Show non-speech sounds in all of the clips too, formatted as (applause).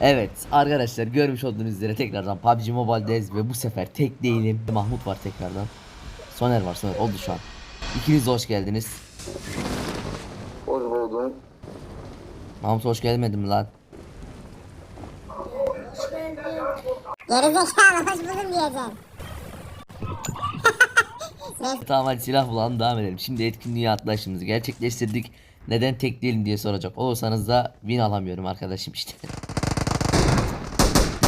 Evet arkadaşlar görmüş olduğunuz üzere tekrardan PUBG Mobile'deyiz ve bu sefer tek değilim. Mahmut var tekrardan. Soner var Soner oldu şu an. İkiniz de hoş geldiniz. Hoş buldum. Mahmut hoş gelmedin mi lan? Gerizekalı hoş buldum diyeceksin. (laughs) Tamam hadi silah bulalım devam edelim. Şimdi etkinliği atlaşımızı gerçekleştirdik. Neden tek değilim diye soracak olursanız da win alamıyorum arkadaşım işte.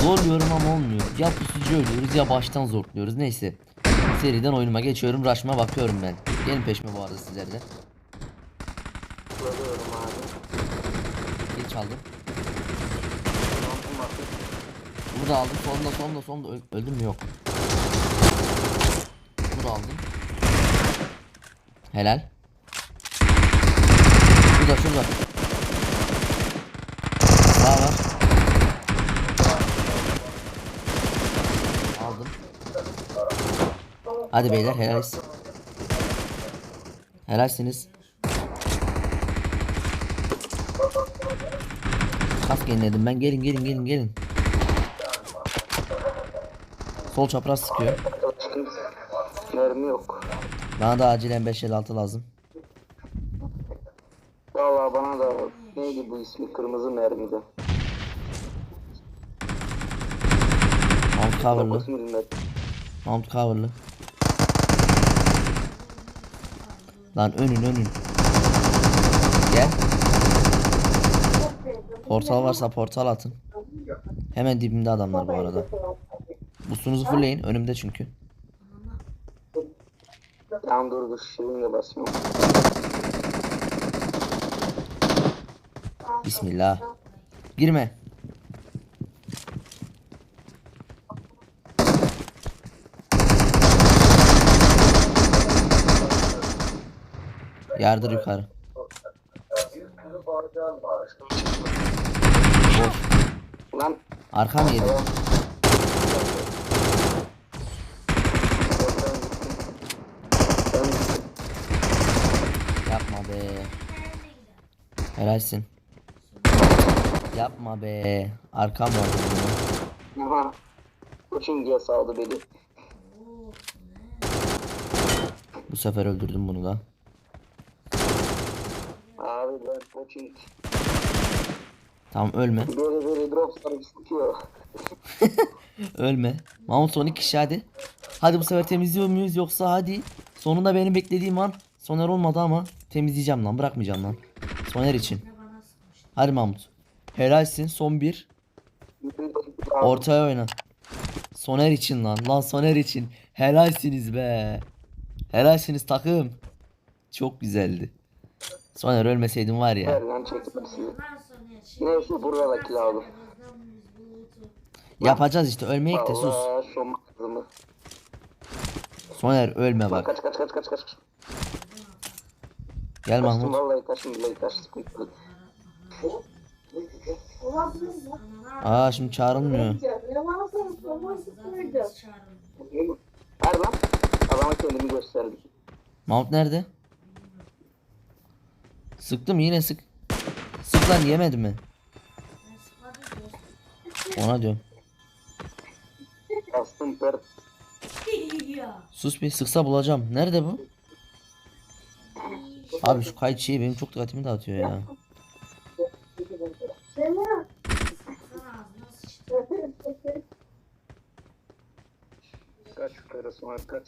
Zorluyorum ama olmuyor. Ya pusucu ölüyoruz ya baştan zorluyoruz. Neyse. Seriden oyunuma geçiyorum. Rush'ıma bakıyorum ben. Gelin peşime bu arada sizler de. Görüyorum abi. Geç aldım. Tamam bakın. Bunu da aldım. Sonunda sonunda sonunda Öl- öldüm mü yok. Bunu aldım. Helal. Şurada şurada. Daha var. Aldım. Hadi beyler helaliz. Helalsiniz. Kask yeniledim ben gelin gelin gelin gelin. Sol çapraz sıkıyor. Mermi yok. Bana da acilen 556 lazım. Valla bana da neydi bu ismi kırmızı mermide. Mount coverlı. 9 milimetre. Mount coverlı. Lan önün önün. Gel. Portal varsa portal atın. Hemen dibimde adamlar bu arada. Boost'unuzu fullleyin. Önümde çünkü. Tamam dur dur şirinle basıyorum. Bismillah. Girme. Yardır yukarı. Lan Arka mı yedi? Yapma be. Helalsin. Yapma be. Arkam var. benim. Aha. Koçingiye saldı beni. Bu sefer öldürdüm bunu da. Abi ben koçing. Tamam ölme. Böyle böyle drop sarıp sıkıyor. (laughs) Ölme. Mahmut son iki kişi hadi. Hadi bu sefer temizliyor muyuz yoksa hadi. Sonunda benim beklediğim an Soner olmadı ama temizleyeceğim lan bırakmayacağım lan. Soner için. Hadi Mahmut. Helalsin son bir. Ortaya oyna. Soner için lan. Lan Soner için. Helalsiniz be. Helalsiniz takım. Çok güzeldi. Soner ölmeseydin var ya. Ver lan çekmesini. Neyse burada da kill aldım. Yapacağız işte ölmeyek de sus. Allah şu kızımı. Soner ölme bak. Kaç kaç kaç kaç kaç. Gel Kaçtım Mahmut. vallahi kaçtım billahi kaçtım. Aa şimdi çağrılmıyor. Ver lan. Adama kendimi gösterdim. Mahmut nerede? Sıktım yine sık. Sık lan yemedi mi? Ona diyorum. Bastım per. Sus bir sıksa bulacağım. Nerede bu? Abi şu kayıt şeyi benim çok dikkatimi dağıtıyor ya. Kaç yukarı sonra kaç.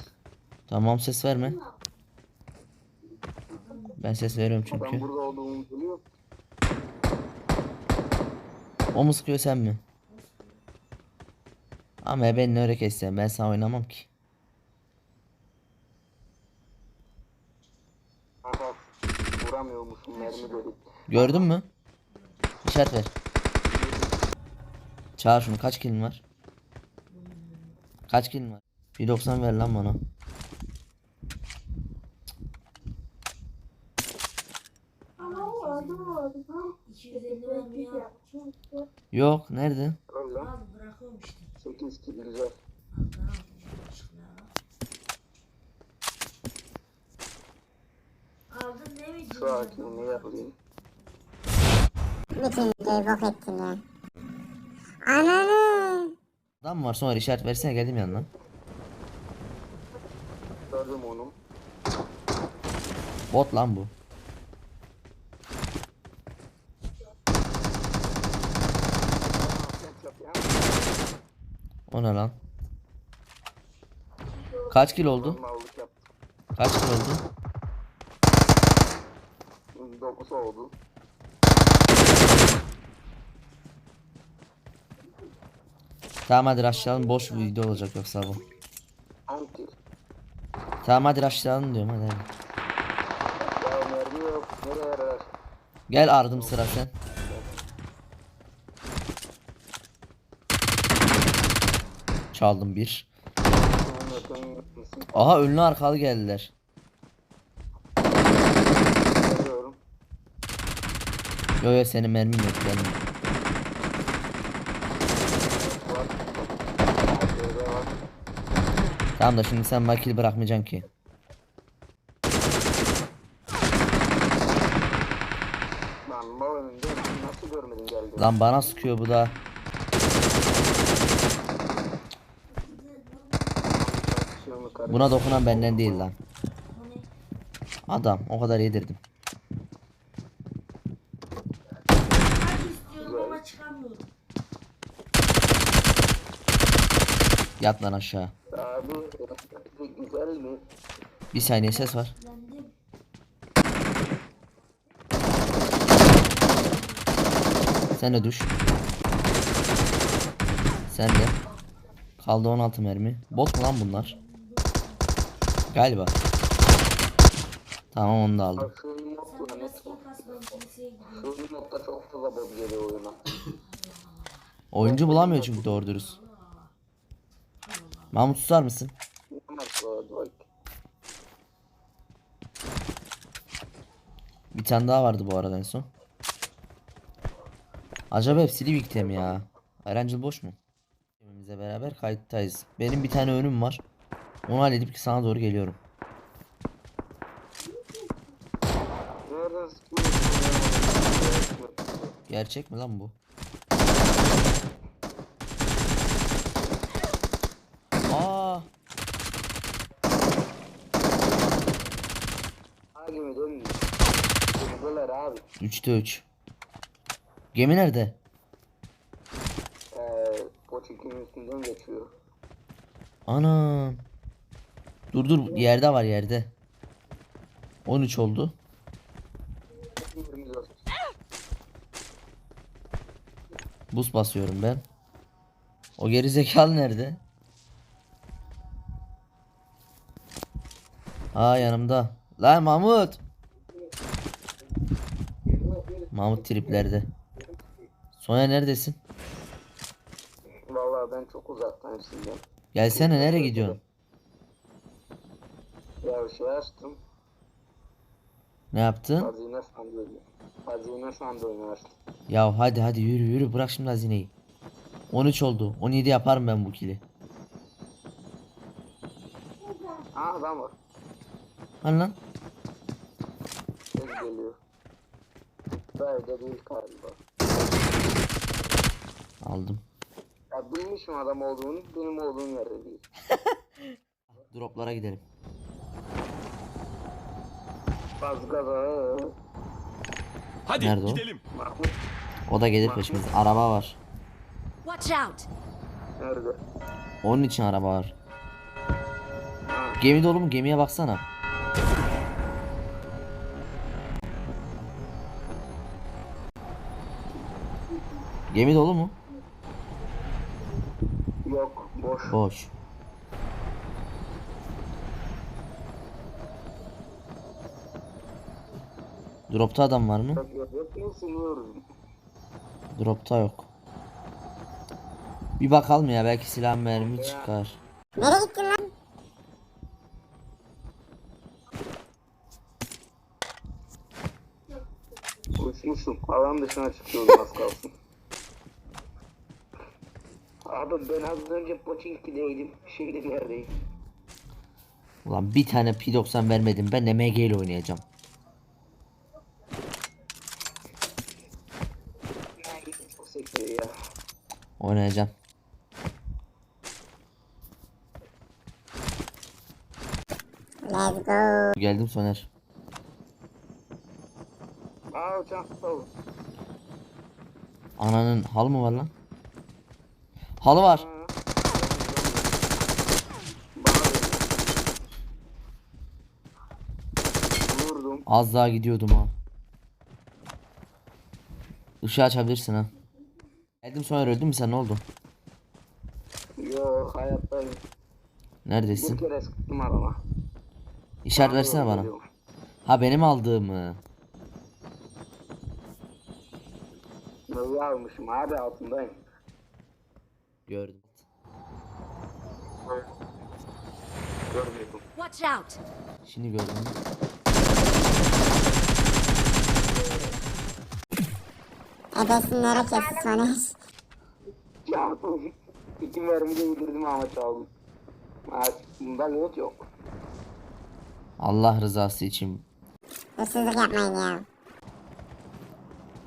Tamam ses verme. Ben ses veriyorum Ben çünkü. burada olduğumu biliyor. O mu sıkıyor sen mi? Ama ben ne öyle keseceğim ben sana oynamam ki. Vuramıyormuşum mermi. Gördün mü? İşaret ver. Çağır şunu kaç kilin var? Kaç kilin var? 1.90 ver lan bana. Yok nerede? Öyle lan. 8 kill güzel. Aldın değil mi? Sakin ne yapayım. Bütün videoyu bok ettin ya. Ananı. Adam var sonra işaret versene geldim yanına. Gördüm onu. Bot lan bu. Ketçap ya. O ne lan? Kaç kilo oldu? Kaç kilo oldu? 9 oldu. Tamam hadi rushlayalım boş bir video olacak yoksa bu. Tamam hadi rushlayalım diyorum hadi. hadi. Gel ardım sıra sen. Çaldım bir. Aha önlü arkalı geldiler. Yo yo senin mermin yok benim. Tamam da şimdi sen makil bırakmayacaksın ki. Lan bana sıkıyor bu da. Şunu karı- Buna dokunan benden değil lan. Adam o kadar yedirdim. Yat lan aşağı. Bir saniye ses var. Sen de düş. Sen de. Kaldı 16 mermi. Bot mu lan bunlar? Galiba. Tamam onu da aldım. Oyuncu bulamıyor çünkü doğru dürüst. Mahmut susar mısın? Bir tane daha vardı bu arada en son. Acaba hepsini birlikte mi ya? Erencil boş mu? Hepimizle beraber kayıttayız. Benim bir tane önüm var. Onu halledip ki sana doğru geliyorum. Nereden? Gerçek mi lan bu? Aa, Ha gibi değil mi? Abi. 3'te 3. Gemi nerede? Eee Poçinki'nin üstünden geçiyor. Anam. Dur dur yerde var yerde. 13 oldu. 24. Buz basıyorum ben. O geri zekalı nerede? Aa yanımda. Lan Mahmut. Mahmut triplerde. Sonya neredesin? Vallahi ben çok uzaktan şimdi. Gelsene nereye gidiyorsun? Ya şey açtım. Ne yaptın? Hazine sandığı. Hazine sandığını açtım. Ya hadi hadi yürü yürü bırak şimdi hazineyi. 13 oldu. 17 yaparım ben bu kili. Ha adam var. Hani lan? Ses geliyor. Böyle değil galiba. Aldım. Ya bilmişim adam olduğunu, benim olduğum yerde değil. (laughs) Droplara gidelim. Gaza. Hadi Nerede o? gidelim. Mahmut O da gelir peşimize. Araba var. Watch out. nerede? Onun için araba var. Ha, Gemi dolu mu? Gemiye baksana. Gemi dolu mu? yok, boş. Boş. Dropta adam var mı? Yok, yok, yok, yok, siliyoruz. Dropta yok. Bir bakalım ya belki silah mermi çıkar. Nereye gittin lan? Uçmuşum. Alan dışına çıkıyordum az kalsın. Abi ben az önce Pochinki'deydim. Şimdi neredeyim? Ulan bir tane P90 vermedim ben de MG ile oynayacağım. Çok sekiyor ya. Oynayacağım. Let's go. Geldim Soner. Ananın halı mı var lan? Halı var. Az daha gidiyordum ha. Işığı açabilirsin ha. Geldim Soner öldün mü sen ne oldu? Yo hayattayım. Bir Neredesin? kere sıktım arama. İşaret versene bana. Ha benim aldığımı. Neyi almışım abi altındayım. Gördüm. Görmüyorum. Watch out! Şimdi gördüm. Ebesinlere kesti Soner. Ya iki mermi de yedirdim ama çaldım. Bunda loot yok. Allah rızası için. Hırsızlık yapmayın ya.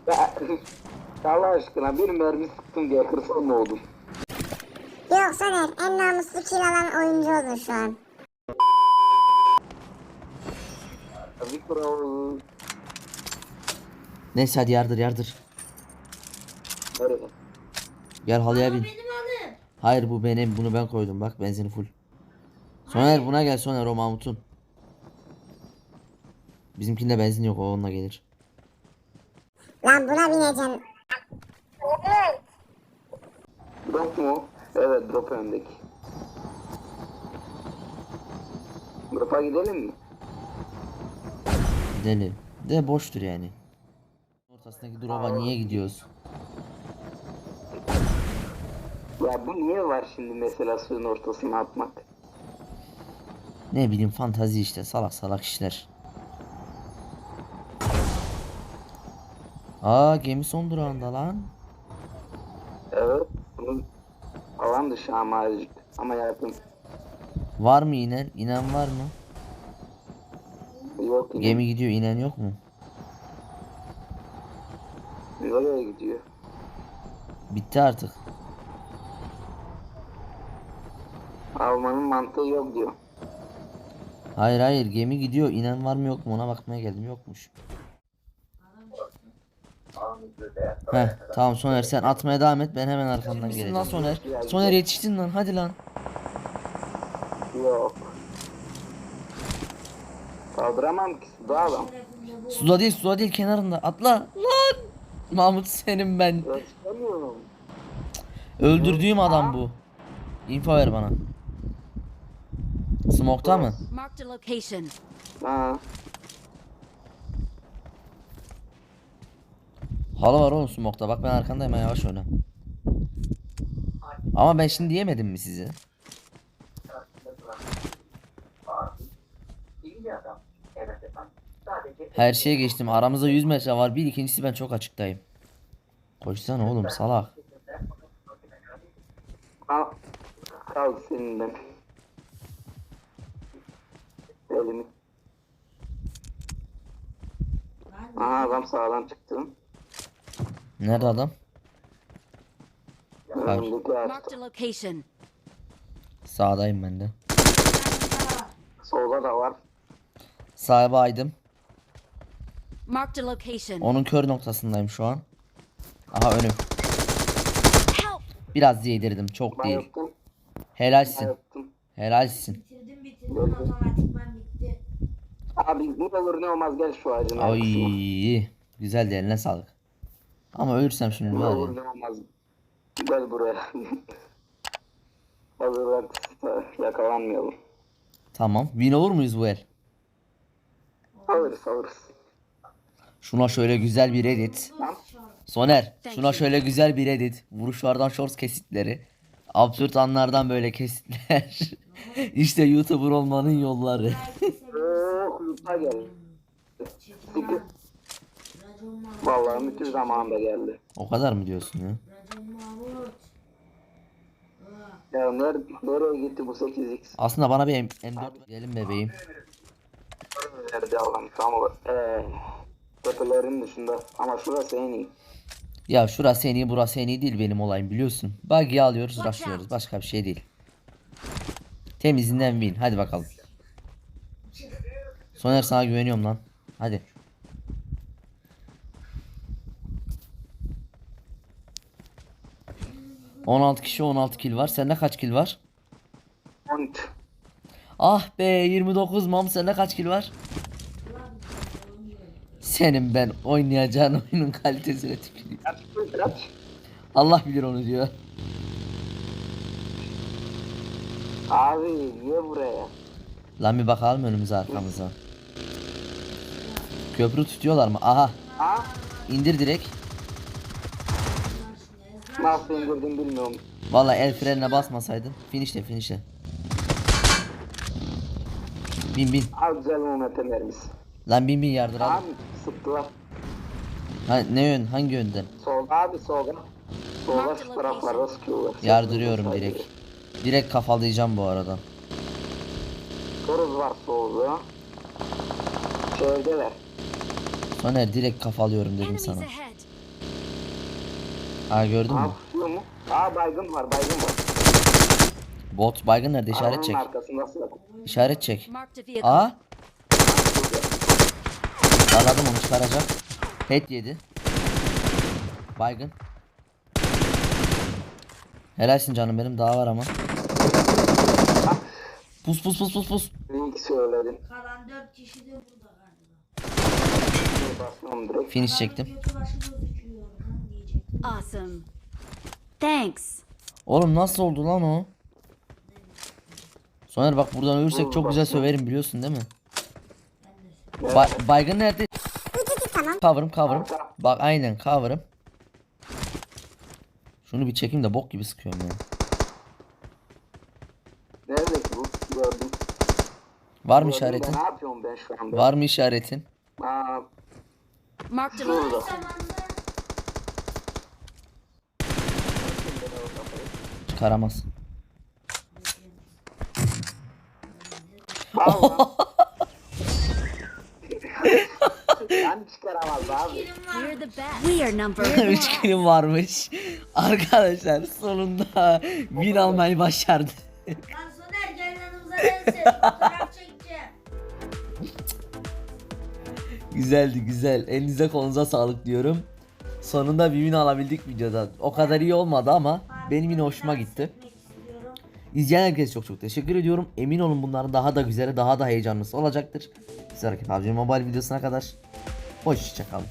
Ya, (laughs) Allah aşkına bir mermi sıktım diye hırsız mı oldum? Yok Soner en namuslu kill alan oyuncu oldun şu an. Pro. Neyse hadi yardır yardır. Gel halıya bin. Hayır bu benim bunu ben koydum bak benzini full. Soner buna gel Soner o Mahmut'un. Bizimkinde benzin yok o onunla gelir. Lan buna bineceğim. Drop mu? Evet drop öndeki. Drop'a gidelim mi? Gidelim. De boştur yani. Ortasındaki drop'a niye gidiyoruz? Ya bu niye var şimdi mesela suyun ortasına atmak? Ne bileyim fantazi işte salak salak işler. Aa gemi son durağında lan. Evet. Bunun alan dışı ama azıcık. Ama yakın. Var mı inen? İnen var mı? Yok yine. Gemi gidiyor inen yok mu? Nereye gidiyor? Bitti artık. Almanın mantığı yok diyor. Hayır hayır gemi gidiyor inen var mı yok mu ona bakmaya geldim yokmuş. Heh tamam Soner sen atmaya devam et ben hemen arkandan geleceğim. Lan Soner. Soner yetiştin lan hadi lan. Yok. Kaldıramam ki suda adam. Suda değil suda değil kenarında atla. Lan. Mahmut senin ben. Öldürdüğüm adam bu. Info ver bana. Smoke'ta mı? Marked a location. Ha. Halı var oğlum smoke'ta. Bak ben arkandayım ha, yavaş oyna. Ama ben şimdi diyemedim mi size? Her şeye geçtim. Aramızda 100 metre var. Bir ikincisi ben çok açıktayım. Koşsana oğlum salak. Al. Kal seninle. Elimi. Aha adam sağdan çıktı. Nerede adam? Marked a location. Sağdayım ben de. Solda da var. Sağa baydım. Marked a location. Onun kör noktasındayım şu an. Aha önüm. Help! Biraz yedirdim. Çok Ben değil. yaptım. Ben Helalsin. yaptım. Helalsin. Bitirdim bitirdim otomatikman bitti. Abi ne olur ne olmaz gel şu ağacın Ay arkasına. güzel de eline sağlık. Ama ölürsem şimdi Ne var olur ya. ne olmaz. Gel buraya. (laughs) Hazırlar yakalanmayalım. Tamam. Win olur muyuz bu el? Alırız alırız. Şuna şöyle güzel bir edit. Soner, şuna şöyle güzel bir edit. Vuruşlardan shorts kesitleri. Absürt anlardan böyle kesitler. (laughs) işte YouTuber olmanın yolları. (laughs) Sıkı. Vallahi müthiş zamanında geldi. o kadar mı diyorsun ya? Ya nerede, nereye gitti bu 8x? Aslında bana bir M- M4 ver. gelin bebeğim. Nerede alalım tam olarak? Eee tepelerin dışında ama şurası en iyi. Ya şurası en iyi burası en iyi değil benim olayım biliyorsun. Buggy'i alıyoruz rushlıyoruz. Başka bir şey değil. Temizinden win. Hadi bakalım. Soner sana güveniyorum lan. Hadi. ...16 kişi 16 kill var. Sende kaç kill var? 13. Ah be 29 mam sende kaç kill var? Senin ben oynayacağın (laughs) oyunun kalitesine tüküreyim. Allah bilir onu diyor. Abi niye buraya? Lan bir bakalım önümüze arkamıza. Köprü tutuyorlar mı? Aha Ha? indir direkt. Nasıl indirdim bilmiyorum. Valla el frenine basmasaydın. Finişle finişle. Bin bin. Abi güzel Mehmet Ömer'imiz. Lan bin bin yardır abi. Abi sıktılar. Ha, ne yön? Hangi yönden? Solda abi solda. Solda şu taraflarda sıkıyorlar. Yardırıyorum direkt. Direkt kafalayacağım bu arada. Toruz var solda. Şehirdeler. Soner direkt kafalıyorum dedim sana. Ha gördün mü? Aa mu? Aa baygın var baygın var. Bot baygın nerede? İşaret çek. İşaret çek. Aa. Anladım onu çıkaracak. Head yedi. Baygın. Helalsin canım benim daha var ama. Pus pus pus pus pus. Link söyledim. Kalan 4 kişi de burada. Finish çektim. Awesome. Thanks. Oğlum nasıl oldu lan o? Soner bak buradan ölürsek çok güzel söverim biliyorsun değil mi? Ba- baygın nerede? Tamam. Cover'ım cover'ım. Bak aynen cover'ım. Şunu bir çekeyim de bok gibi sıkıyorum ya. Nerede bu? Gördüm. Var mı işaretin? Ne yapıyorum ben şu anda? Var mı işaretin? Aa, Marked a şurada. Çıkaramaz. Çıkaramaz abi. We're the best. We are number (laughs) 3 one. kilim varmış. Arkadaşlar sonunda win almayı başardı. Lan Soner gel yanımıza ben (laughs) Güzeldi güzel. Elinize kolunuza sağlık diyorum. Sonunda bir alabildik videoda. O kadar iyi olmadı ama benim yine hoşuma gitti. İzleyen herkese çok çok teşekkür ediyorum. Emin olun bunların daha da güzeli, daha da heyecanlısı olacaktır. Bir sonraki PUBG Mobile videosuna kadar hoşçakalın.